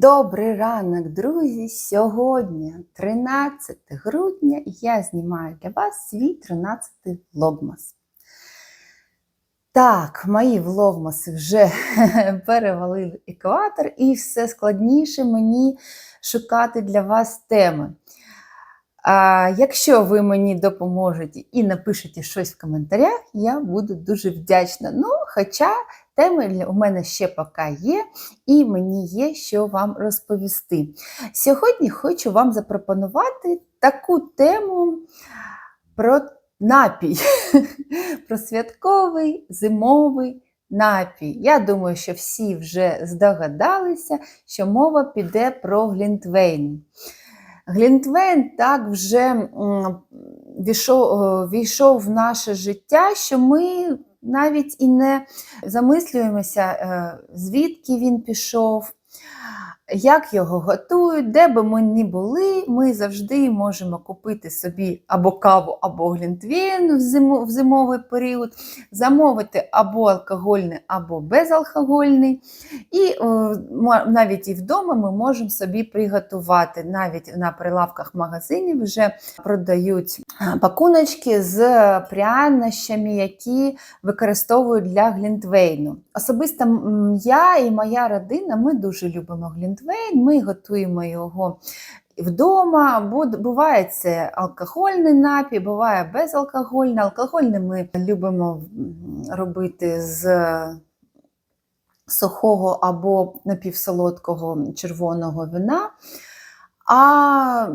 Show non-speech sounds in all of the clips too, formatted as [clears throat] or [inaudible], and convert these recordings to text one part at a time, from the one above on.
Добрий ранок, друзі! Сьогодні 13 грудня я знімаю для вас свій 13-й влогмас. Так, мої влогмаси вже [laughs] перевалили екватор, і все складніше мені шукати для вас теми. А, Якщо ви мені допоможете і напишете щось в коментарях, я буду дуже вдячна. Ну, хоча теми у мене ще поки є, і мені є що вам розповісти. Сьогодні хочу вам запропонувати таку тему про напій, [laughs] про святковий зимовий напій. Я думаю, що всі вже здогадалися, що мова піде про Глінтвейн. Глінтвейн так вже війшов в наше життя, що ми навіть і не замислюємося, е, звідки він пішов, як його готують, де би ми не були, ми завжди можемо купити собі або каву, або зиму, в зимовий період, замовити або алкогольний, або безалкогольний. І е, навіть і вдома ми можемо собі приготувати. Навіть на прилавках магазинів вже продають е, пакуночки з прянощами, які використовують для глінтвейну. Особисто я і моя родина ми дуже любимо глінтвейн. Ми готуємо його вдома. Буває це алкогольний напій, буває безалкогольний. Алкогольний ми любимо робити з сухого або напівсолодкого червоного вина. А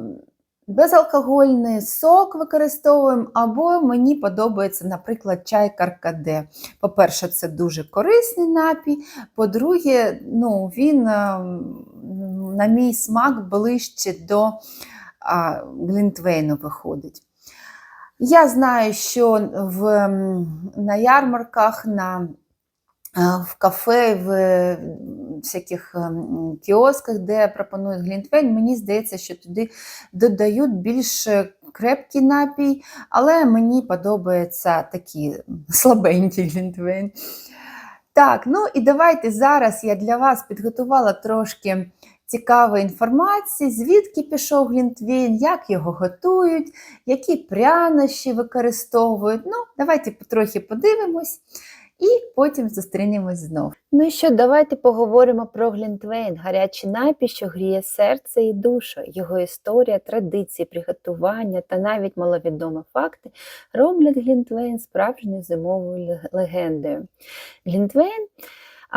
безалкогольний сок використовуємо, або мені подобається, наприклад, чай каркаде. По-перше, це дуже корисний напій. По-друге, ну, він, е, на мій смак, ближче до а, глінтвейну виходить. Я знаю, що в, на ярмарках, на в кафе, в е, всяких ем, кіосках, де пропонують глінтвейн, мені здається, що туди додають більш крепкий напій, але мені подобається такий [laughs] слабенький глінтвейн. Так, ну і давайте зараз я для вас підготувала трошки цікавої інформації, звідки пішов глінтвейн, як його готують, які прянощі використовують. Ну, давайте потрохи подивимось і потім зустрінемось знов. Ну і що, давайте поговоримо про Глінтвейн, гарячий напій, що гріє серце і душу. Його історія, традиції, приготування та навіть маловідомі факти роблять Глінтвейн справжньою зимовою легендою. Глінтвейн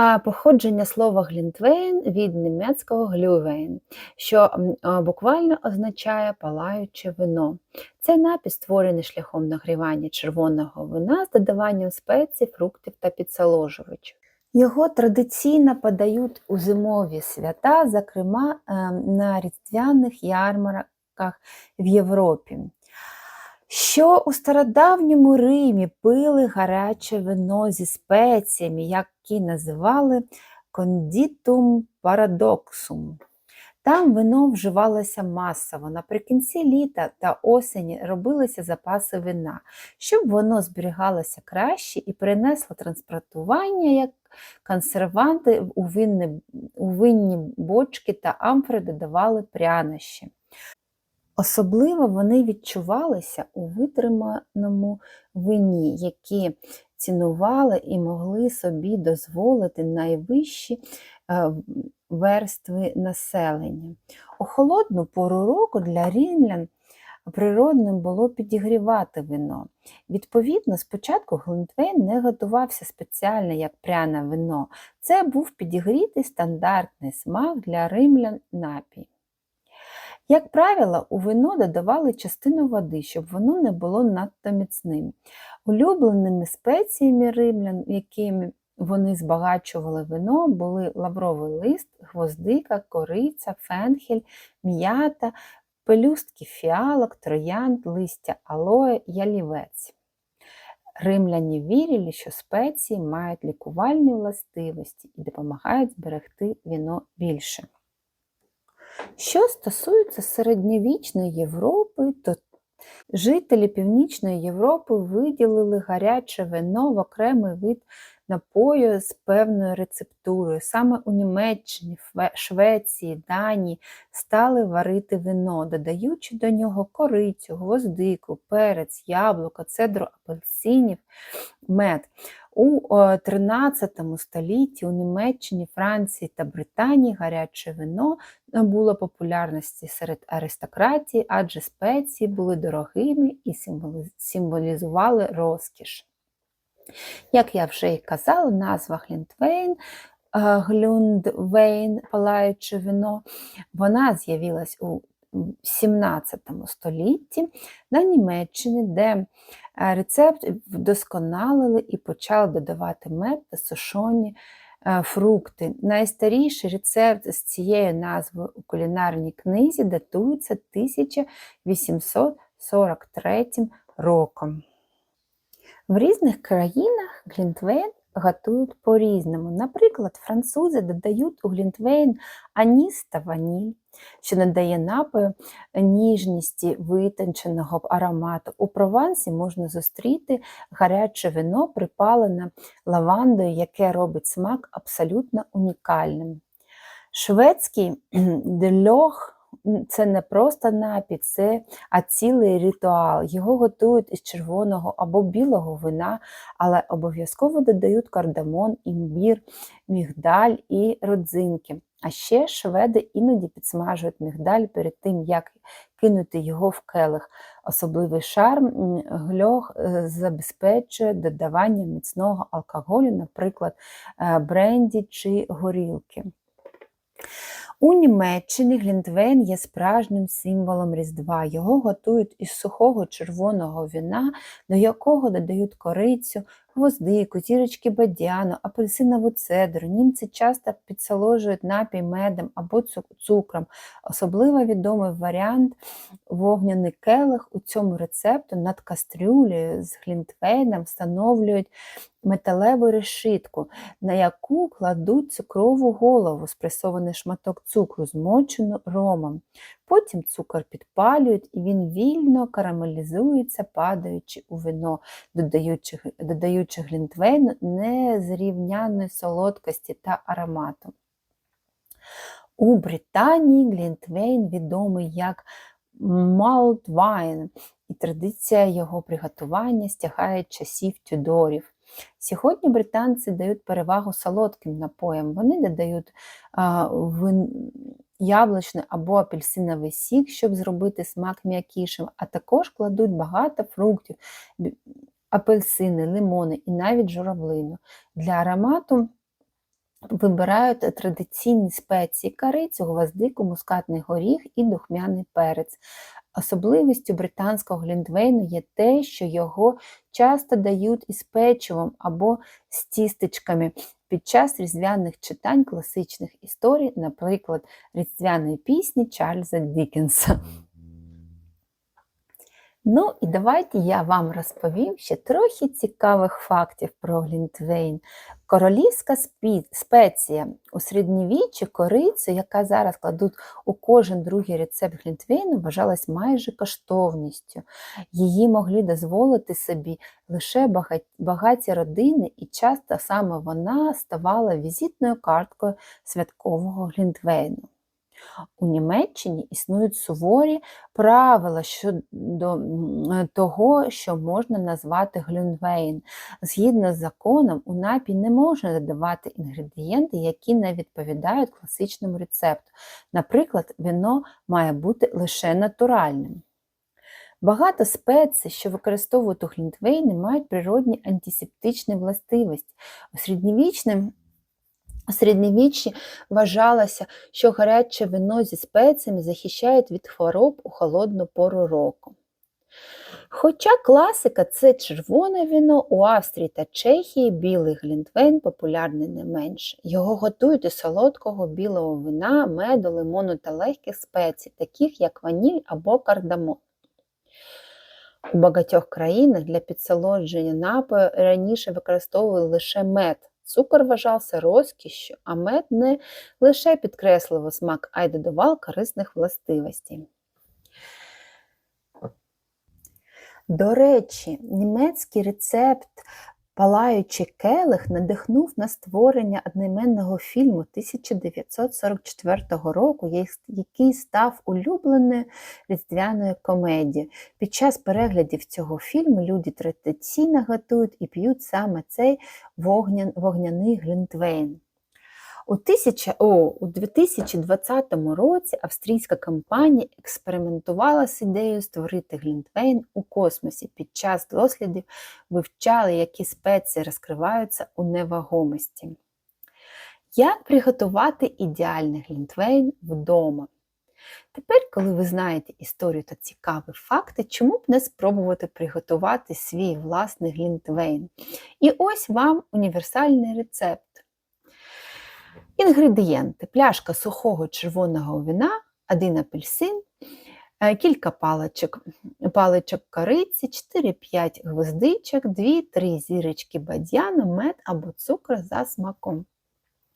а походження слова Глінтвейн від німецького глювейн, що буквально означає палаюче вино. Це напій створений шляхом нагрівання червоного вина з додаванням спецій, фруктів та підсоложувачів. Його традиційно подають у зимові свята, зокрема е, на різдвяних ярмарках в Європі. Що у стародавньому Римі пили гаряче вино зі спеціями, які називали кондітум парадоксум. Там вино вживалося масово. Наприкінці літа та осені робилися запаси вина, щоб воно зберігалося краще і принесло транспортування як консерванти у винні, у винні бочки та амфори додавали прянощі. Особливо вони відчувалися у витриманому вині, які цінували і могли собі дозволити найвищі е, верстви населення. У холодну пору року для рівнян природним було підігрівати вино. Відповідно, спочатку Глінтвейн не готувався спеціально як пряне вино. Це був підігрітий стандартний смак для римлян напій. Як правило, у вино додавали частину води, щоб воно не було надто міцним. Улюбленими спеціями римлян, якими вони збагачували вино, були лавровий лист, гвоздика, кориця, фенхель, м'ята, пелюстки фіалок, троянд, листя алоє, ялівець. Римляні вірили, що спеції мають лікувальні властивості і допомагають зберегти віно більше. Що стосується середньовічної Європи, то жителі Північної Європи виділили гаряче вино в окремий вид напою з певною рецептурою. Саме у Німеччині, Швеції, Данії стали варити вино, додаючи до нього корицю, гвоздику, перець, яблуко, цедру апельсинів, мед. У е, 13 столітті у Німеччині, Франції та Британії гаряче вино набуло популярності серед аристократії, адже спеції були дорогими і символізували розкіш. Як я вже і казала, назва Глінтвейн, е, Глюндвейн, палаюче вино, вона з'явилась у 17 столітті на Німеччині, де е, рецепт вдосконалили і почали додавати мед та сушені е, фрукти. Найстаріший рецепт з цією назвою у кулінарній книзі датується 1843 роком. В різних країнах глінтвейн готують по-різному. Наприклад, французи додають у глінтвейн аніс та ваніль, що надає напою ніжність і витонченого аромату. У Провансі можна зустріти гаряче вино, припалене лавандою, яке робить смак абсолютно унікальним. Шведський [clears throat] дельох це не просто напій, це а цілий ритуал. Його готують із червоного або білого вина, але обов'язково додають кардамон, імбір, мігдаль і родзинки. А ще шведи іноді підсмажують мігдаль перед тим, як кинути його в келих. Особливий шарм гльох е, забезпечує додавання міцного алкоголю, наприклад, е, бренді чи горілки. У Німеччині глінтвейн є справжнім символом Різдва. Його готують із сухого червоного вина, до якого додають корицю, гвоздику, зірочки бадяну, апельсинову цедру. Німці часто підсоложують напій медом або цукром. Особливо відомий варіант вогняний келих у цьому рецепту над кастрюлею з глінтвейном встановлюють металеву решітку, на яку кладуть цукрову голову, спресований шматок цукру, змочену ромом. Потім цукор підпалюють, і він вільно карамелізується, падаючи у вино, додаючи, додаючи глінтвейну незрівняної солодкості та аромату. У Британії глінтвейн відомий як Малтвайн, і традиція його приготування стягає часів Тюдорів. Сьогодні британці дають перевагу солодким напоям. Вони додають а, вин... яблучний або апельсиновий сік, щоб зробити смак м'якішим, а також кладуть багато фруктів, апельсини, лимони і навіть журавлину. Для аромату вибирають традиційні спеції карицю, гвоздику, мускатний горіх і духмяний перець. Особливістю британського глінтвейну є те, що його часто дають із печивом або з тістечками під час різдвяних читань класичних історій, наприклад, різдвяної пісні Чарльза Дікенса. Ну і давайте я вам розповім ще трохи цікавих фактів про Глінтвейн. Королівська спеція у середньовіччі корицю, яка зараз кладуть у кожен другий рецепт Глінтвейну, вважалась майже коштовністю. Її могли дозволити собі лише бага- багаті родини, і часто саме вона ставала візитною карткою святкового Глінтвейну. У Німеччині існують суворі правила щодо того, що можна назвати глюнвейн. Згідно з законом, у напій не можна додавати інгредієнти, які не відповідають класичному рецепту. Наприклад, вино має бути лише натуральним. Багато спецій, що використовують у глінтвейні, мають природні антисептичні властивості. У середньовічному у середньовіччі вважалося, що гаряче вино зі спеціями захищає від хвороб у холодну пору року. Хоча класика це червоне вино, у Австрії та Чехії білий глінтвейн популярний не менше. Його готують із солодкого білого вина, меду, лимону та легких спецій, таких як ваніль або кардамон. У багатьох країнах для підсолодження напою раніше використовували лише мед. Цукор вважався розкішшю, а мед не лише підкреслював смак, а й додавав корисних властивостей. До речі, німецький рецепт Палаючий келих надихнув на створення одноіменного фільму 1944 року, який став улюбленою різдвяною комедією. Під час переглядів цього фільму люди традиційно готують і п'ють саме цей вогня, вогняний глінтвейн. У, тисяча, о, у 2020 році австрійська компанія експериментувала з ідеєю створити глінтвейн у космосі. Під час дослідів вивчали, які спеції розкриваються у невагомості. Як приготувати ідеальний глінтвейн вдома? Тепер, коли ви знаєте історію та цікаві факти, чому б не спробувати приготувати свій власний глінтвейн? І ось вам універсальний рецепт. Інгредієнти: пляшка сухого червоного вина, один апельсин, е, кілька паличок, паличок кориці, 4-5 гвоздичок, 2-3 зірочки бадьяну, мед або цукор за смаком.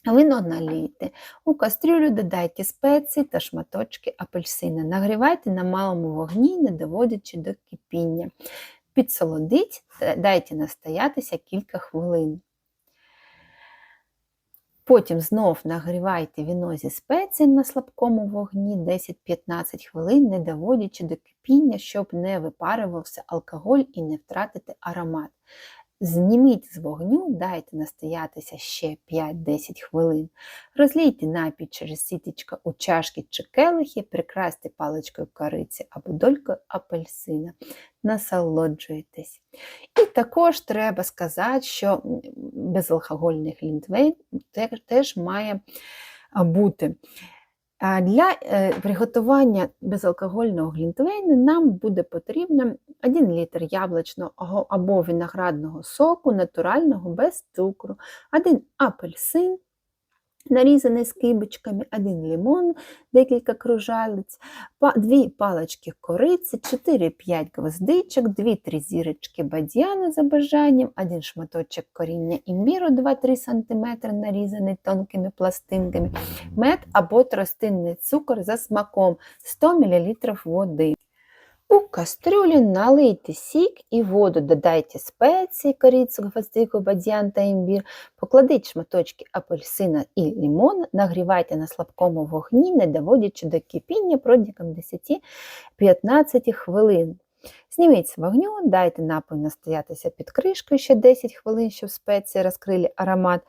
Вино налійте. У кастрюлю додайте спеції та шматочки апельсина. Нагрівайте на малому вогні, не доводячи до кипіння. Підсолодіть, дайте настоятися кілька хвилин. Потім знов нагрівайте віно зі спеціями на слабкому вогні 10-15 хвилин, не доводячи до кипіння, щоб не випарювався алкоголь і не втратити аромат. Зніміть з вогню, дайте настоятися ще 5-10 хвилин. Розлійте напій через сітечко у чашки чи келихи, прикрасьте паличкою кориці або долькою апельсина. Насолоджуйтесь. І також треба сказати, що безалкогольний глінтвейн теж має бути. Для е, приготування безалкогольного глінтвейну нам буде потрібно 1 літр яблучного або виноградного соку, натурального без цукру, 1 апельсин, нарізаний скибочками, 1 лимон, декілька кружалиць, 2 палички кориці, 4-5 гвоздичок, 2-3 зірочки бадьяну за бажанням, 1 шматочок коріння імбіру 2-3 см, нарізаний тонкими пластинками, мед або тростинний цукор за смаком 100 мл води. У кастрюлю налийте сік і воду, додайте спеції, корицю, гвоздику, бадьян та імбір, покладіть шматочки апельсина і лимона, нагрівайте на слабкому вогні, не доводячи до кипіння протягом 10-15 хвилин. Зніміть з вогню, дайте напою настоятися під кришкою ще 10 хвилин, щоб спеції розкрили аромат.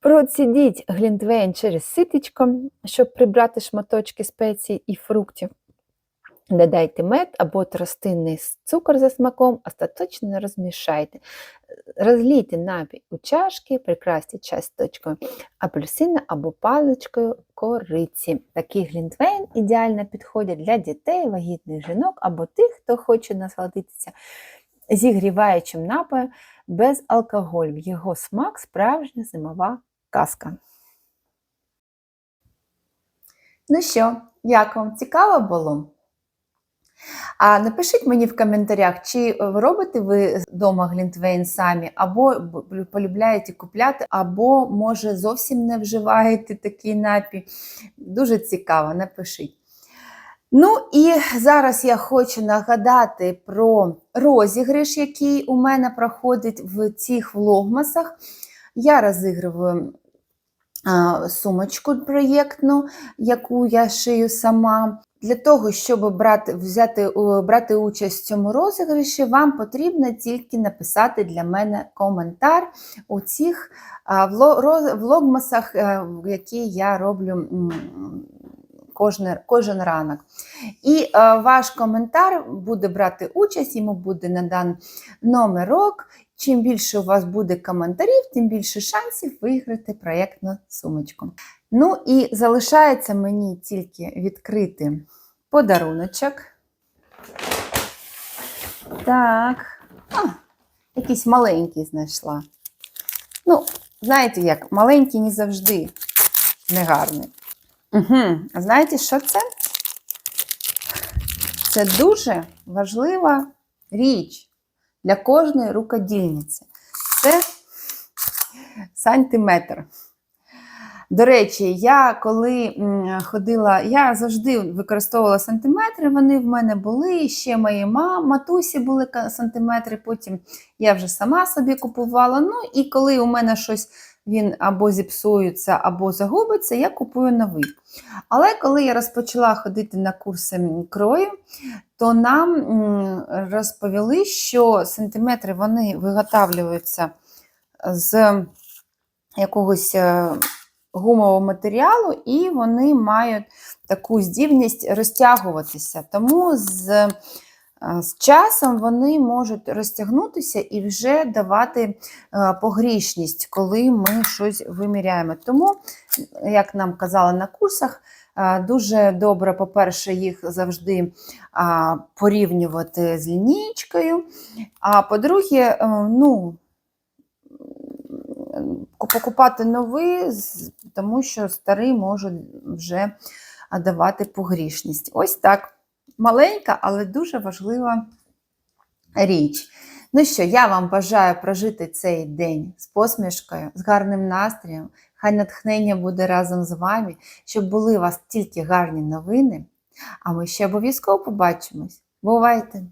Процідіть глінтвейн через ситечко, щоб прибрати шматочки спецій і фруктів. Додайте мед або тростинний цукор за смаком, остаточно розмішайте. Розлійте напій у чашки, прикрасьте часточкою апельсина або паличкою кориці. Такий глінтвейн ідеально підходить для дітей, вагітних жінок або тих, хто хоче насладитися зігріваючим напоєм без алкоголю. Його смак справжня зимова казка. Ну що, як вам цікаво було? А напишіть мені в коментарях, чи робите ви вдома глінтвейн самі, або полюбляєте купляти, або, може, зовсім не вживаєте такий напій. Дуже цікаво, напишіть. Ну і зараз я хочу нагадати про розіграш, який у мене проходить в цих влогмасах. Я розігрую сумочку проєктну, яку я шию сама. Для того, щоб брати, взяти, брати участь в цьому розіграші, вам потрібно тільки написати для мене коментар у цих влогмасах, е, які я роблю кожен, кожен ранок. І е, ваш коментар буде брати участь, йому буде надан номерок. Чим більше у вас буде коментарів, тим більше шансів виграти проєктну сумочку. Ну і залишається мені тільки відкрити подаруночок. Так. А, якийсь маленький знайшла. Ну, знаєте як, маленький не завжди негарний. Угу. А знаєте, що це? Це дуже важлива річ для кожної рукодільниці. Це сантиметр. До речі, я коли ходила, я завжди використовувала сантиметри, вони в мене були, ще мої ма, матусі були сантиметри, потім я вже сама собі купувала. Ну і коли у мене щось він або зіпсується, або загубиться, я купую новий. Але коли я розпочала ходити на курси крою, то нам розповіли, що сантиметри вони виготовлюються з якогось е, гумового матеріалу, і вони мають таку здібність розтягуватися. Тому з, е, з часом вони можуть розтягнутися і вже давати е, погрішність, коли ми щось виміряємо. Тому, як нам казали на курсах, дуже добре, по-перше, їх завжди порівнювати з лінійкою. А по-друге, е, ну, покупати новий, тому що старий може вже давати погрішність. Ось так. Маленька, але дуже важлива річ. Ну що, я вам бажаю прожити цей день з посмішкою, з гарним настроєм. Хай натхнення буде разом з вами, щоб були у вас тільки гарні новини. А ми ще обов'язково побачимось. Бувайте!